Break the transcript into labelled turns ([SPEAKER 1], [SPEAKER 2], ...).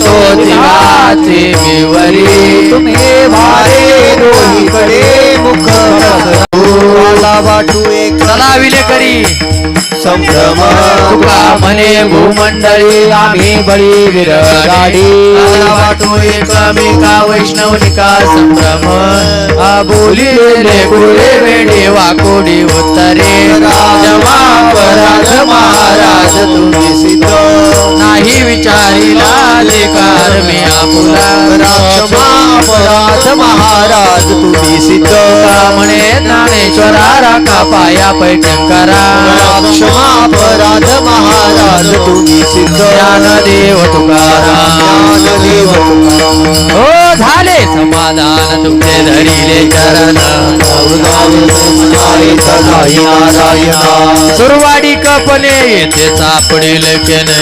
[SPEAKER 1] तो तिघाचे विवरी
[SPEAKER 2] तुम्ही भारे दोहीकडे मुख मला वाटू एक
[SPEAKER 1] चला विलेकरी।
[SPEAKER 2] संभ्रम
[SPEAKER 1] तुका म्हणे भूमंडळी
[SPEAKER 2] आम्ही बळी विरगाडी।
[SPEAKER 1] वाटो एकमेका वैष्णवनिका संभ्रम गुळे वेडे वाकोडी उत्तरे। राजमा पराध महाराज तुम्ही सिद्ध। नाही विचारिला लेकार मी आपुला
[SPEAKER 2] राक्षमा अपराध महाराज तुम्ही सिद्ध
[SPEAKER 1] म्हणे ज्ञानेश्वरा राखा पाया पैठणकरा।
[SPEAKER 2] राक्षमा अपराध महाराज तुम्ही सिद्ध
[SPEAKER 1] तुकाराम।
[SPEAKER 2] ज्ञानदेव तुकाराम.
[SPEAKER 1] हो झाले समाधान तुमचे धरिले चरण। सुरवाडी कपने येथे सापडील केने